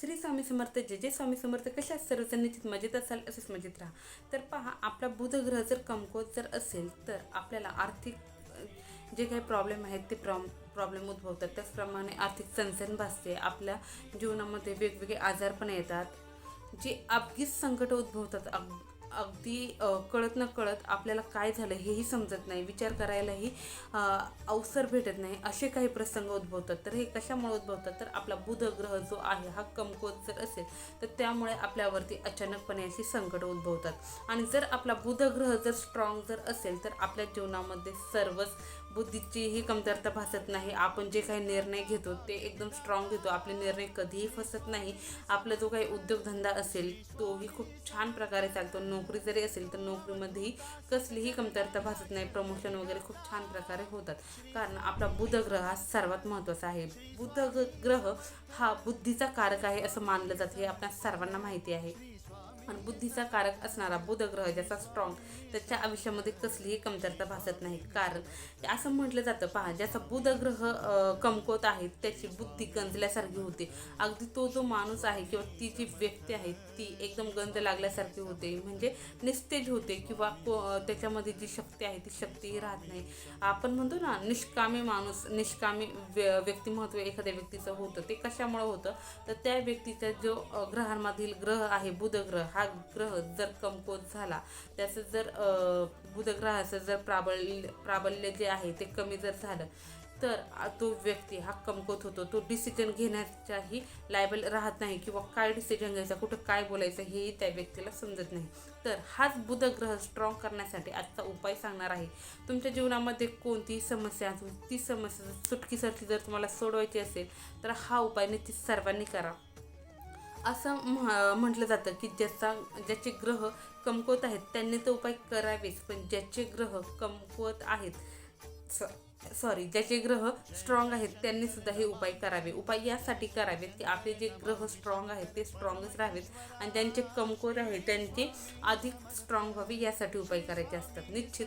श्री स्वामी समर्थ जे जे स्वामी समर्थ. कशा आहेत सर्वजण निश्चित मजेत असाल असेच मजेत राहा. तर पहा आपला बुधग्रह जर कमकुवत जर असेल तर आपल्याला आर्थिक जे काही प्रॉब्लेम आहेत ते प्रॉम प्रॉब्लेम उद्भवतात. त्याचप्रमाणे आर्थिक चणचण भासते आपल्या जीवनामध्ये वेगवेगळे आजार पण येतात जे अपघित संकट उद्भवतात. अगदी कळत न कळत आपल्याला काय झालं हेही समजत नाही. विचार करायलाही अवसर भेटत नाही. असे काही प्रसंग उद्भवतात. तर हे कशामुळे उद्भवतात? तर आपला बुध ग्रह जो आहे हा कमकुवत जर असेल तर त्यामुळे आपल्यावरती अचानकपणे अशी संकट उद्भवतात. आणि जर आपला बुध ग्रह जर स्ट्रॉंग जर असेल तर आपल्या जीवनामध्ये सर्वच बुद्धीचीही कमतरता भासत नाही. आपण जे काही निर्णय घेतो ते एकदम स्ट्रॉंग घेतो. आपले निर्णय कधीही फसत नाही. आपला जो काही उद्योगधंदा असेल तोही खूप छान प्रकारे चालतो. नोकरी जरी असेल तर नोकरीमध्येही कसलीही कमतरता भासत नाही. प्रमोशन वगैरे खूप छान प्रकारे होतात. कारण आपला बुध ग्रह हा सर्वात महत्त्वाचा आहे. बुध ग्रह हा बुद्धीचा कारक आहे असं मानलं जातं. हे आपल्या सर्वांना माहिती आहे. आणि बुद्धीचा कारक असणारा बुध ग्रह ज्याचा स्ट्रॉंग त्याच्या आयुष्यामध्ये कसलीही कमतरता भासत नाही. कारण असं म्हटलं जातं पहा ज्याचा बुध ग्रह कमकोत कमकुवत आहे त्याची बुद्धी गंजल्यासारखी होते. अगदी तो जो माणूस आहे किंवा ती जी व्यक्ती आहे ती एकदम गंज लागल्यासारखी होते. म्हणजे निस्तेज होते किंवा को- त्याच्यामध्ये जी शक्ती आहे ती शक्तीही राहत नाही. आपण म्हणतो ना निष्कामी माणूस निष्कामी व्य व्यक्तिमत्व एखाद्या व्यक्तीचं होतं ते कशामुळे होतं? तर त्या व्यक्तीचा जो ग्रहांमधील ग्रह आहे बुध ग्रह हा ग्रह जर कमकुवत झाला त्याचं जर बुधग्रहाचं जर प्राबल्य प्राबल्य जे आहे ते कमी जर झालं तर तो व्यक्ती हा कमकुवत होतो. तो डिसिजन घेण्याच्याही लायबल राहत नाही किंवा काय डिसिजन घ्यायचा कुठं काय बोलायचं हेही त्या व्यक्तीला समजत नाही. तर हाच बुध ग्रह स्ट्रॉंग करण्यासाठी आजचा उपाय सांगणार आहे. तुमच्या जीवनामध्ये कोणतीही समस्या असो ती समस्या सुटकीसाठी जर तुम्हाला सोडवायची असेल तर हा उपाय निश्चित सर्वांनी करा. असं म्ह- म्हटलं जातं की ज्याचा ज्याचे ग्रह कमकुवत आहेत त्यांनी तर उपाय करावेच. पण ज्याचे ग्रह कमकुवत आहेत स- सॉरी ज्याचे ग्रह स्ट्रॉंग आहेत त्यांनी सुद्धा हे उपाय करावे. उपाय यासाठी करावेत की आपले जे ग्रह स्ट्रॉंग आहेत ते स्ट्रॉंगच राहावेत. आणि ज्यांचे कमकुवत आहेत त्यांचे अधिक स्ट्रॉंग व्हावे यासाठी उपाय करायचे असतात. निश्चित.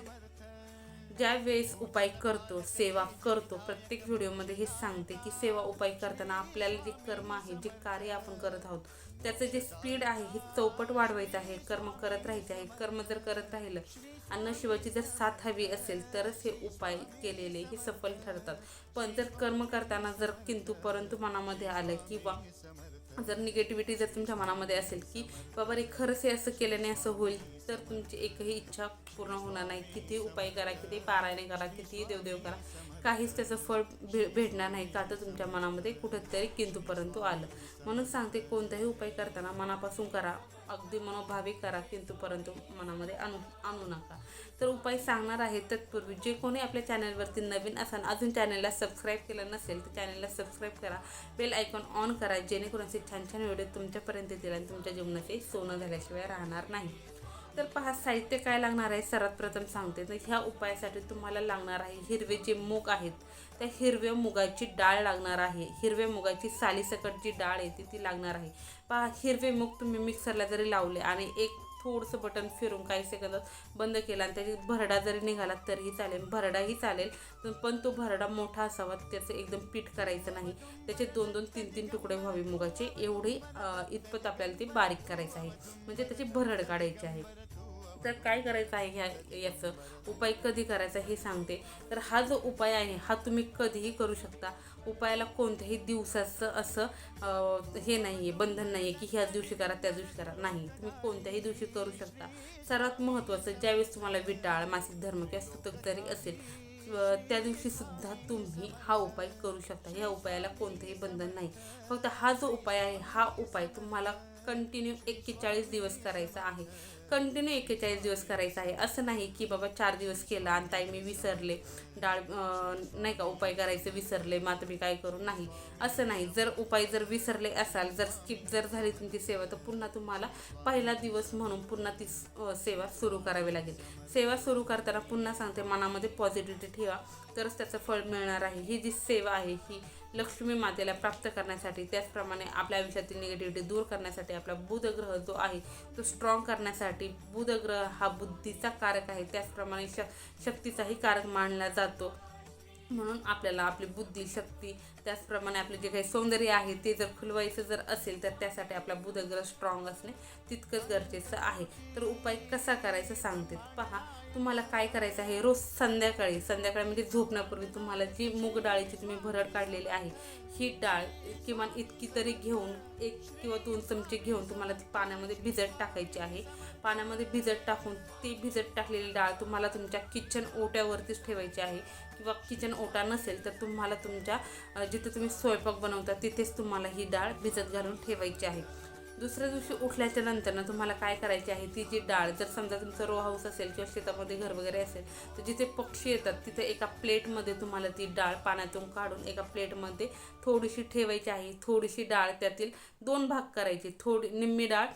ज्या वेळेस उपाय करतो सेवा करतो प्रत्येक व्हिडिओमध्ये हे सांगते की सेवा उपाय करताना आपल्याला जे कर्म आहे जे कार्य आपण करत आहोत त्याचं जे स्पीड आहे हे चौपट वाढवायचं आहे. कर्म करत राहायचे आहे. कर्म जर करत राहिलं अन्न नशिबाची जर साथ हवी असेल तरच हे उपाय केलेले हे सफल ठरतात. पण जर कर्म करताना जर किंतु परंतु मनामध्ये आलं किंवा जर निगेटिव्हिटी जर तुमच्या मनामध्ये असेल की बाबा रे खरंच हे असं केल्याने असं होईल तर तुमची एकही इच्छा पूर्ण होणार नाही. किती उपाय करा किती पारायणे करा किती देवदेव करा काहीच त्याचं फळ भे भेटणार नाही का? तर तुमच्या मनामध्ये कुठंतरी किंतू परंतु आलं. म्हणून सांगते कोणताही उपाय करताना मनापासून करा. अगदी मनोभावे करा किंतु परंतु मनामध्ये आणू आणू नका. तर उपाय सांगणार आहे तत्पूर्वी जे कोणी आपल्या चॅनलवरती नवीन असाल अजून चॅनलला सबस्क्राईब केलं नसेल तर चॅनलला सबस्क्राईब करा. बेल आयकॉन ऑन करा जेणेकरून असे छान छान व्हिडिओ तुमच्यापर्यंत येतील आणि तुमच्या जीवनाचे सोनं झाल्याशिवाय राहणार नाही. तर पहा साहित्य काय लागणार आहे? सर्वात प्रथम सांगते तर ह्या उपायासाठी तुम्हाला लागणार आहे हिरवे जे मूग आहेत त्या हिरव्या मुगाची डाळ लागणार आहे. हिरव्या मुगाची सालीसकट जी डाळ येते ती लागणार आहे. पहा हिरवे मूग तुम्ही मिक्सरला जरी लावले आणि एक थोडंसं बटन फिरून काही सेकंदात बंद केला आणि त्याची भरडा जरी निघाला तरीही चालेल. भरडाही चालेल पण- तो भरडा मोठा असावा त्याचं एकदम पीठ करायचं नाही. त्याचे दोन दोन तीन तीन तुकडे व्हावे मुगाचे. एवढी इतपत आपल्याला ते बारीक करायचं आहे. म्हणजे त्याची भरड काढायची आहे. तर काय करायचं आहे ह्या याचं? उपाय कधी करायचा हे सांगते. तर हा जो उपाय आहे हा तुम्ही कधीही करू शकता. उपायाला कोणत्याही दिवसाचं असं हे नाही आहे बंधन नाही आहे की ह्याच दिवशी करा त्या दिवशी करा. नाही तुम्ही कोणत्याही दिवशी करू शकता. सर्वात महत्त्वाचं ज्यावेळेस तुम्हाला विटाळ मासिक धर्म किंवा सुतक जरी असेल त्या दिवशीसुद्धा तुम्ही हा उपाय करू शकता. ह्या उपायाला कोणतेही बंधन नाही. फक्त हा जो उपाय आहे हा उपाय तुम्हाला कंटिन्यू एक्केचाळीस दिवस करायचा आहे. कंटिन्यू एक्केचाळीस दिवस करायचं आहे. असं नाही की बाबा चार दिवस केला आणि ताई मी विसरले. डाळ नाही का उपाय करायचं विसरले. मग आता मी काय करू? नाही. असं नाही. जर उपाय जर विसरले असाल जर स्किप जर झाली तुमची सेवा तर पुन्हा तुम्हाला पहिला दिवस म्हणून पुन्हा ती सेवा सुरू करावी लागेल. सेवा सुरू करताना पुन्हा सांगते मनामध्ये पॉझिटिव्हिटी ठेवा. तरच त्याचं फळ मिळणार आहे. ही जी सेवा आहे ही लक्ष्मी मातेला प्राप्त करण्यासाठी त्याचप्रमाणे आपल्या आयुष्यातील निगेटिव्हिटी दूर करण्यासाठी आपला बुध ग्रह जो आहे तो स्ट्रॉंग करण्यासाठी बुध ग्रह हा बुद्धीचा कारक आहे. त्याचप्रमाणे श शक्तीचाही कारक मानला जातो. म्हणून आपल्याला आपली बुद्धी शक्ती त्याचप्रमाणे आपले जे काही सौंदर्य आहे ते जर खुलवायचं जर असेल तर त्यासाठी आपला बुधग्रह स्ट्रॉंग असणे तितकंच गरजेचं आहे. तर उपाय कसा करायचा सांगते. पहा तुम्हाला काय करायचं आहे? रोज संध्याकाळी संध्याकाळी म्हणजे झोपण्यापूर्वी तुम्हाला जी मूग डाळीची तुम्ही भरड काढलेली आहे ही डाळ किमान इतकी तरी घेऊन एक किंवा दोन चमचे घेऊन तुम्हाला ती पाण्यामध्ये भिजत टाकायची आहे. पाण्यामध्ये भिजत टाकून ती भिजत टाकलेली डाळ तुम्हाला तुमच्या किचन ओट्यावरतीच ठेवायची आहे. किंवा किचन ओटा नसेल तर तुम्हाला तुमच्या जिथे तुम्ही स्वयंपाक बनवता तिथेच तुम्हाला ही डाळ भिजत घालून ठेवायची आहे. दुसऱ्या दिवशी उठल्याच्या नंतर ना तुम्हाला काय करायची आहे? ती जी डाळ जर समजा तुमचं रो हाऊस असेल किंवा शेतामध्ये घर वगैरे असेल तर जिथे पक्षी येतात तिथे एका प्लेटमध्ये तुम्हाला ती डाळ पाण्यातून काढून एका प्लेटमध्ये थोडीशी ठेवायची आहे. थोडीशी डाळ त्यातील दोन भाग करायचे. थोडी निम्मी डाळ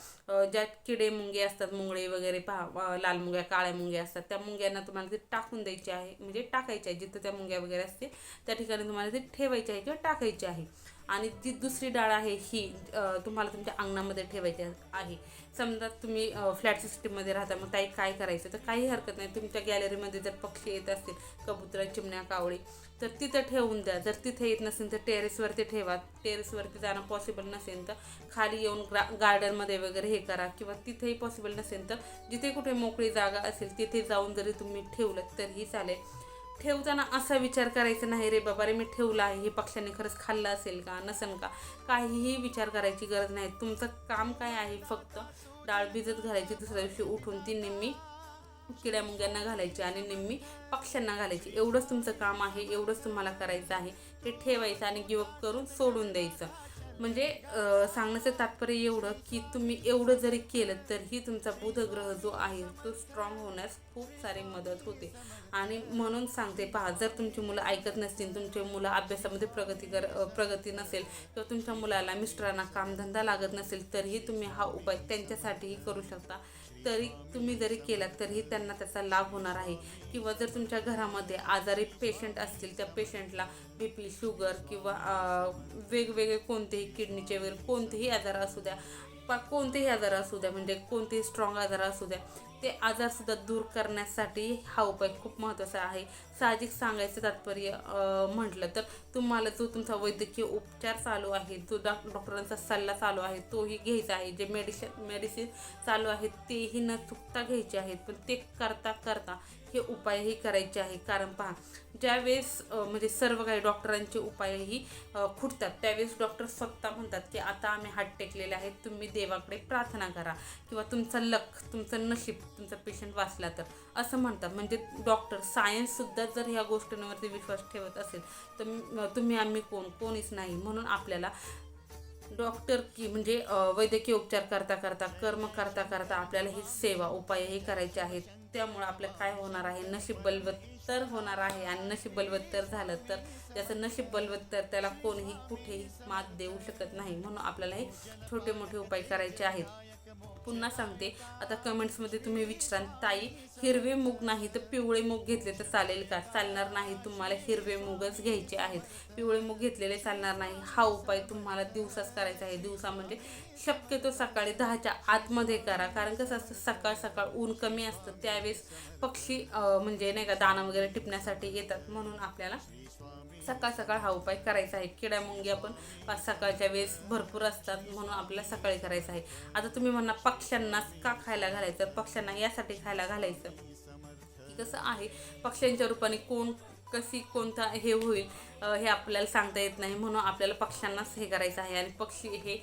ज्या किडे मुंगे असतात मुंगळे वगैरे पहा लाल मुंग्या काळ्या मुंग्या असतात त्या मुंग्यांना तुम्हाला ते टाकून द्यायची आहे. म्हणजे टाकायची आहे जिथं त्या मुंग्या वगैरे असते त्या ठिकाणी तुम्हाला ते ठेवायची आहे किंवा टाकायची आहे. आणि ती दुसरी डाळ आहे ही तुम्हाला तुमच्या अंगणामध्ये ठेवायची आहे. समजा तुम्ही फ्लॅट सिस्टीममध्ये राहता मग ताई काय करायचं? तर काही हरकत नाही. तुमच्या गॅलरीमध्ये जर पक्षी येत असतील कबुतर चिमण्या कावळी तर तिथं ठेवून द्या. जर तिथे येत नसेल तर टेरेसवरती ठेवा. टेरेसवरती जाणं पॉसिबल नसेल तर खाली येऊन ग्रा गार्डनमध्ये वगैरे हे करा. किंवा तिथेही पॉसिबल नसेल तर जिथे कुठे मोकळी जागा असेल तिथे जाऊन जरी तुम्ही ठेवलं तरीही चालेल. ठेवताना असा विचार करायचा नाही रे बाबा रे मी ठेवला आहे. हे पक्ष्यांनी खरंच खाल्लं असेल का? नसेल का? काहीही विचार करायची गरज नाही. तुमचं काम काय आहे? फक्त डाळ भिजत घालायची दुसऱ्या दिवशी उठून ती निम्मी किड्या मुंग्यांना घालायची आणि निम्मी पक्ष्यांना घालायची. एवढंच तुमचं काम आहे एवढंच तुम्हाला करायचं आहे. ते ठेवायचं आणि गिवअप करून सोडून द्यायचं. म्हणजे सांगण्याचं तात्पर्य एवढं की तुम्ही एवढं जरी केलं तरीही तुमचा बुधग्रह जो आहे तो स्ट्रॉंग होण्यास खूप सारी मदत होते. आणि म्हणून सांगते पहा जर तुमची मुलं ऐकत नसतील तुमचे मुलं अभ्यासामध्ये प्रगती कर प्रगती नसेल किंवा तुमच्या मुलाला मिस्टरांना कामधंदा लागत नसेल तरीही तुम्ही हा उपाय त्यांच्यासाठीही करू शकता. तरी तुम्ही जरी केलात तरीही त्यांना त्याचा लाभ होणार आहे. किंवा जर तुमच्या घरामध्ये आजारी पेशंट असतील त्या पेशंटला बी पी शुगर किंवा वेगवेगळे कोणतेही किडनीचे वगैरे कोणतेही आजार असू द्या पा कोणतेही आजार असू द्या म्हणजे कोणतेही स्ट्रॉंग आजार असू द्या ते आजारसुद्धा दूर करण्यासाठी हा उपाय खूप महत्त्वाचा आहे. साहजिक सांगायचं तात्पर्य म्हटलं तर तुम्हाला जो तुमचा वैद्यकीय उपचार चालू आहे जो डॉक डॉक्टरांचा सल्ला चालू आहे तोही घ्यायचा आहे. जे मेडिसिन मेडिसिन चालू आहे तेही न चुकता घ्यायचे आहेत. पण ते करता करता हे उपायही करायचे आहे. कारण पहा ज्यावेळेस म्हणजे सर्व काही डॉक्टरांचे उपायही खुटतात त्यावेळेस डॉक्टर स्वतः म्हणतात की आता आम्ही हात टेकलेले आहेत तुम्ही देवाकडे प्रार्थना करा. किंवा तुमचं लक तुमचं नशीब तुमचा पेशंट वाचला तर. असं म्हणतात. म्हणजे डॉक्टर सायन्ससुद्धा जर ह्या गोष्टींवरती विश्वास ठेवत असेल तर तुम्ही आम्ही कोण? कोणीच नाही. म्हणून आपल्याला डॉक्टर की म्हणजे वैद्यकीय उपचार करता करता कर्म करता करता आपल्याला ही सेवा उपाय हे करायचे आहेत. त्यामुळं आपलं काय होणार आहे? नशीब बलवत्तर होणार आहे. आणि नशीब बलवत्तर झालं तर त्याचं नशीब बलवत्तर त्याला कोणीही कुठेही मात देऊ शकत नाही. म्हणून आपल्याला हे छोटे मोठे उपाय करायचे आहेत. पुन्हा सांगते. आता कमेंट्समध्ये तुम्ही विचाराल ताई हिरवे मूग नाही तर पिवळे मूग घेतले तर चालेल का? चालणार नाही तुम्हाला हिरवे मूगच घ्यायचे आहेत. पिवळे मूग घेतलेले चालणार नाही. हा उपाय तुम्हाला दिवसाच करायचा आहे. दिवसा म्हणजे शक्यतो सकाळी दहाच्या आतमध्ये करा. कारण कसं असतं सकाळ सकाळ ऊन कमी असतं. त्यावेळेस पक्षी म्हणजे नाही का दाणा वगैरे टिपण्यासाठी येतात. म्हणून आपल्याला सकाळ सकाळ हा उपाय करायचा आहे. किड्या मुंग्या पण पाच सकाळच्या वेळेस भरपूर असतात म्हणून आपल्याला सकाळी करायचं आहे. आता तुम्ही म्हणा पक्ष्यांनाच का खायला घालायचं? पक्ष्यांना यासाठी खायला घालायचं? कसं आहे? पक्ष्यांच्या रूपाने कोण कशी कोणता हे होईल हे आपल्याला सांगता येत नाही. म्हणून आपल्याला पक्ष्यांनाच हे करायचं आहे. आणि पक्षी हे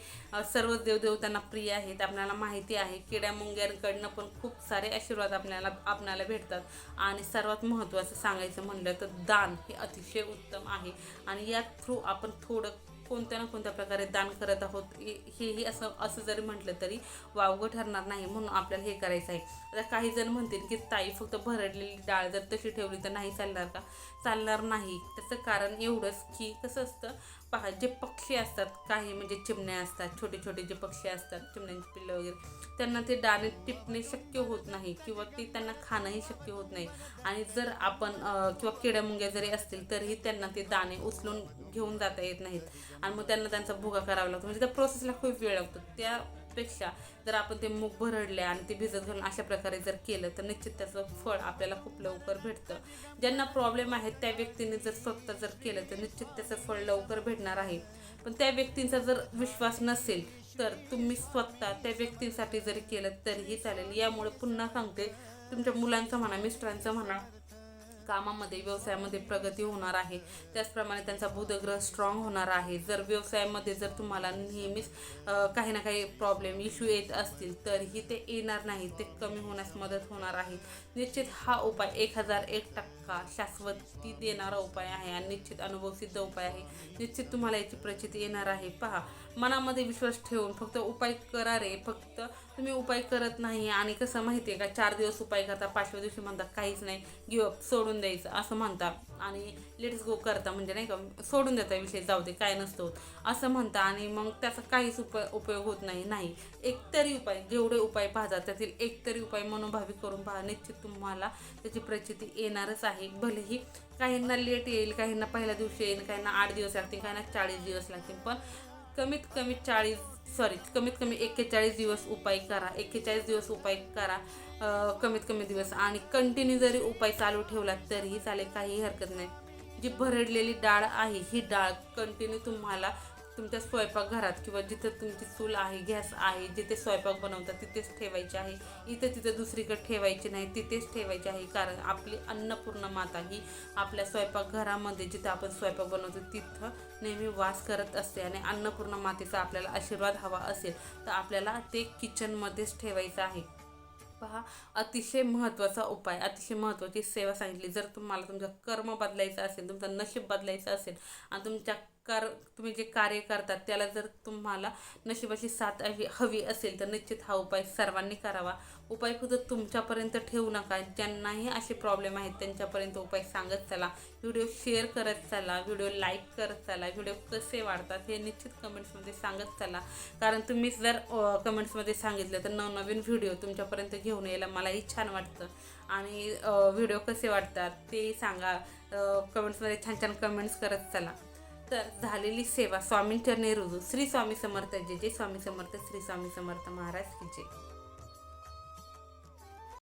सर्व देवदेवतांना प्रिय आहेत. आपल्याला माहिती आहे. किड्या मुंग्यांकडनं पण खूप सारे आशीर्वाद आपल्याला आपणाला भेटतात. आणि सर्वात महत्त्वाचं सांगायचं म्हणलं तर दान हे अतिशय उत्तम आहे. आणि या थ्रू आपण थोडं कोणत्या ना कोणत्या प्रकारे दान करत आहोत हेही असं असं जरी म्हटलं तरी वावगं ठरणार नाही म्हणून आपल्याला हे करायचं आहे. आता काही जण म्हणतील की ताई फक्त भरडलेली डाळ जर तशी ठेवली तर नाही चालणार का? चालणार नाही. त्याचं कारण एवढंच की कसं असतं पहा जे पक्षी असतात काही म्हणजे चिमण्या असतात छोटे छोटे जे पक्षी असतात चिमण्यांची पिल्लं वगैरे त्यांना ते दाणे टिपणे शक्य होत नाही किंवा ते त्यांना खाणंही शक्य होत नाही. आणि जर आपण किंवा किड्या मुंग्या जरी असतील तरीही त्यांना ते दाणे उचलून घेऊन जाता येत नाहीत. आणि मग त्यांना त्यांचा भुगा करावा लागतो. म्हणजे त्या प्रोसेसला खूप वेळ लागतो. त्या पेक्षा जर आपण ते मूग भरडले आणि ते भिजत घालून अशा प्रकारे जर केलं तर निश्चित त्याचं फळ आपल्याला खूप लवकर भेटतं. ज्यांना प्रॉब्लेम आहेत त्या व्यक्तीने जर स्वतः जर केलं तर निश्चित त्याचं फळ लवकर भेटणार आहे. पण त्या व्यक्तींचा जर विश्वास नसेल तर तुम्ही स्वतः त्या व्यक्तींसाठी जरी केलं तरीही चालेल. यामुळे पुन्हा सांगते तुमच्या मुलांचं म्हणा मिस्टरांचं म्हणा कामामध्ये व्यवसायामध्ये प्रगती होणार आहे. त्याचप्रमाणे त्यांचा बुधग्रह स्ट्रॉंग होणार आहे. जर व्यवसायामध्ये जर तुम्हाला नेहमीच काही ना काही प्रॉब्लेम इश्यू येत असतील तरीही ते येणार नाही ते कमी होण्यास मदत होणार आहे. निश्चित हा उपाय एक हजार एक टक्के शाश्वती देणारा उपाय आहे आणि निश्चित अनुभवसिद्ध उपाय आहे. निश्चित तुम्हाला याची प्रचिती येणार आहे. पहा मनामध्ये विश्वास ठेवून फक्त उपाय करा रे. फक्त तुम्ही उपाय करत नाही आणि कसं माहिती आहे का? चार दिवस उपाय करता पाचव्या दिवशी म्हणता काहीच नाही. गिवअप सोडून द्यायचं असं म्हणता. आणि लेट्स गो करता म्हणजे नाही का सोडून देता विषय जाऊ दे काय नसतो असं म्हणता आणि मग त्याचा काहीच उपाय उपयोग होत नाही नाही. एकतरी उपाय जेवढे उपाय पाहतात त्यातील एकतरी उपाय मनोभावी करून पहा. निश्चित तुम्हाला त्याची प्रचिती येणारच आहे. भलेही काहींना लेट येईल काहींना पहिल्या दिवशी येईल काहींना आठ दिवस लागतील काहींना चाळीस दिवस लागतील पण कमीत कमी चाळीस सॉरी कमीत कमी एक्केचाळीस दिवस उपाय करा. एक्केचाळीस दिवस उपाय करा. कमीत कमी दिवस. आणि कंटिन्यू जरी उपाय चालू ठेवला तरीही चालेल काही हरकत नाही. जी भरडलेली डाळ आहे ही डाळ कंटिन्यू तुम्हाला तुमच्या स्वयंपाकघरात किंवा जिथं तुमची चूल आहे गॅस आहे जिथे स्वयंपाक बनवतात तिथेच ठेवायची आहे. इथं तिथं दुसरीकडे ठेवायची नाही तिथेच ठेवायची आहे. कारण आपली अन्नपूर्ण माता ही आपल्या स्वयंपाकघरामध्ये जिथं आपण स्वयंपाक बनवतो तिथं नेहमी वास करत असते आणि अन्नपूर्ण मातेचा आपल्याला आशीर्वाद हवा असेल तर आपल्याला ते किचनमध्येच ठेवायचं आहे. पहा अतिशय महत्त्वाचा उपाय अतिशय महत्त्वाची सेवा सांगितली. जर तुम्हाला तुमचं कर्म बदलायचं असेल तुमचं नशीब बदलायचं असेल आणि तुमच्या कार तुम्ही जे कार्य करतात त्याला जर तुम्हाला नशिबाची साथ हवी हवी असेल तर निश्चित हा उपाय सर्वांनी करावा. उपाय फक्त तुमच्यापर्यंत ठेवू नका. ज्यांनाही असे प्रॉब्लेम आहेत त्यांच्यापर्यंत उपाय सांगत चला. व्हिडिओ शेअर करत चला. व्हिडिओ लाईक करत चला. व्हिडिओ कसे वाढतात हे निश्चित कमेंट्समध्ये सांगत चला. कारण तुम्ही जर कमेंट्समध्ये सांगितलं तर नवनवीन व्हिडिओ तुमच्यापर्यंत घेऊन यायला मलाही छान वाटतं. आणि व्हिडिओ कसे वाटतात ते सांगा. कमेंट्समध्ये छान छान कमेंट्स करत चला. तर झालेली सेवा स्वामींचरणी रुजू श्री स्वामी समर्थ जे जे स्वामी समर्थ श्री स्वामी समर्थ महाराज की जय